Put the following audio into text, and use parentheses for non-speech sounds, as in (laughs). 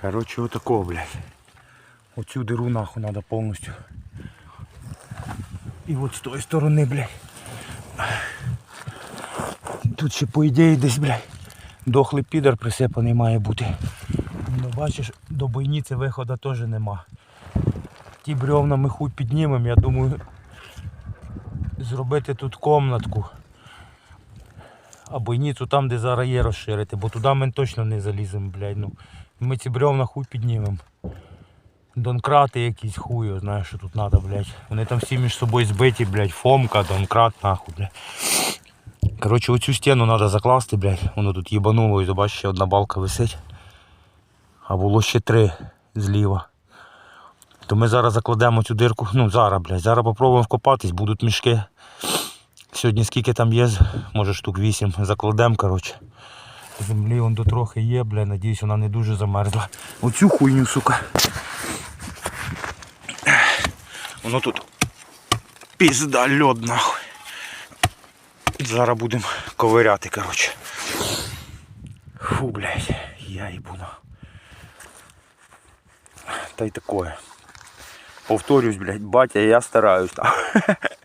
Короче, отако, блядь. Оцю диру нахуй надо повністю. І от з тої сторони, блядь. Тут ще по ідеї десь, блядь, дохлий підер присипаний має бути. Ну бачиш, до бойниці виходу теж нема. Ті бревна ми хуй піднімемо, я думаю, зробити тут комнатку. А бойницю там, де зараз є розширити, бо туди ми точно не заліземо, блядь. Ну, ми ці бревна хуй піднімемо. Донкрати якісь хуй, знаєш, що тут треба, блядь. Вони там всі між собою збиті, блядь, фомка, донкрат, нахуй, блядь. Коротше, оцю стіну треба закласти, блядь. Воно тут їбануло, і бачиш, ще одна балка висить. А було ще три зліва. То ми зараз закладемо цю дирку. Ну зараз, блядь. Зараз попробуємо вкопатись, будуть мішки. Сьогодні скільки там є, може штук 8. Закладемо, коротше. Землі вон до трохи є, бля, надіюсь, вона не дуже замерзла. Оцю хуйню, сука. Воно тут пізда льод нахуй. Зараз будемо ковиряти, коротше. Фу, блядь, я їбуна. Та й такое. Повторюсь, блядь, батя, я стараюсь там. (laughs)